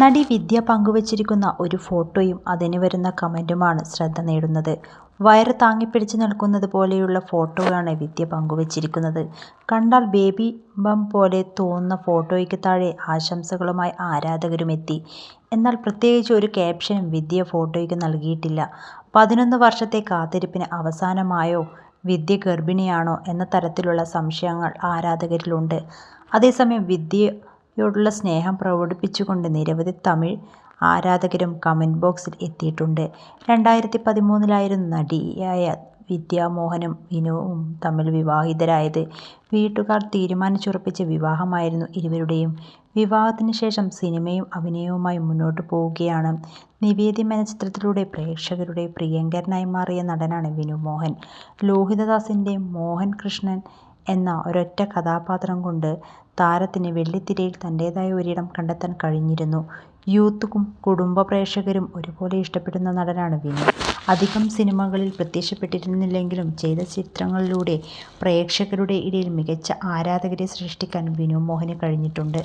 നടി വിദ്യ പങ്കുവച്ചിരിക്കുന്ന ഒരു ഫോട്ടോയും അതിന് വരുന്ന കമന്റുമാണ് ശ്രദ്ധ നേടുന്നത്. വയറ് താങ്ങിപ്പിടിച്ച് നിൽക്കുന്നത് പോലെയുള്ള ഫോട്ടോയാണ് വിദ്യ പങ്കുവച്ചിരിക്കുന്നത്. കണ്ടാൽ ബേബി ബം പോലെ തോന്നുന്ന ഫോട്ടോയ്ക്ക് താഴെ ആശംസകളുമായി ആരാധകരും എത്തി എന്നാൽ പ്രത്യേകിച്ച് ഒരു ക്യാപ്ഷനും വിദ്യ ഫോട്ടോയ്ക്ക് നൽകിയിട്ടില്ല. പതിനൊന്ന് വർഷത്തെ കാത്തിരിപ്പിന് അവസാനമായോ വിദ്യ ഗർഭിണിയാണോ എന്ന തരത്തിലുള്ള സംശയങ്ങൾ ആരാധകരിലുണ്ട്. അതേസമയം വിദ്യയോടുള്ള സ്നേഹം പ്രകടിപ്പിച്ചുകൊണ്ട് നിരവധി തമിഴ് ആരാധകരും കമന്റ് ബോക്സിൽ എത്തിയിട്ടുണ്ട്. രണ്ടായിരത്തി പതിമൂന്നിലായിരുന്നു നടിയായ വിദ്യാമോഹനും വിനുവും തമ്മിൽ വിവാഹിതരായത്. വീട്ടുകാർ തീരുമാനിച്ചുറപ്പിച്ച വിവാഹമായിരുന്നു ഇരുവരുടെയും. വിവാഹത്തിന് ശേഷം സിനിമയും അഭിനയവുമായി മുന്നോട്ട് പോവുകയാണ്. നിവേദി എന്ന ചിത്രത്തിലൂടെ പ്രേക്ഷകരുടെ പ്രിയങ്കരനായി മാറിയ നടനാണ് വിനു മോഹൻ. ലോഹിതദാസിന്റെ മോഹൻ കൃഷ്ണൻ എന്ന ഒരൊറ്റ കഥാപാത്രം കൊണ്ട് താരത്തിന് വെള്ളിത്തിരയിൽ തന്റേതായ ഒരിടം കണ്ടെത്താൻ കഴിഞ്ഞിരുന്നു. യൂത്തും കുടുംബ പ്രേക്ഷകരും ഒരുപോലെ ഇഷ്ടപ്പെടുന്ന നടനാണ് വിനു. അധികം സിനിമകളിൽ പ്രത്യക്ഷപ്പെട്ടിരുന്നില്ലെങ്കിലും ചെയ്ത ചിത്രങ്ങളിലൂടെ പ്രേക്ഷകരുടെ ഇടയിൽ മികച്ച ആരാധകരെ സൃഷ്ടിക്കാൻ വിനു മോഹന് കഴിഞ്ഞിട്ടുണ്ട്.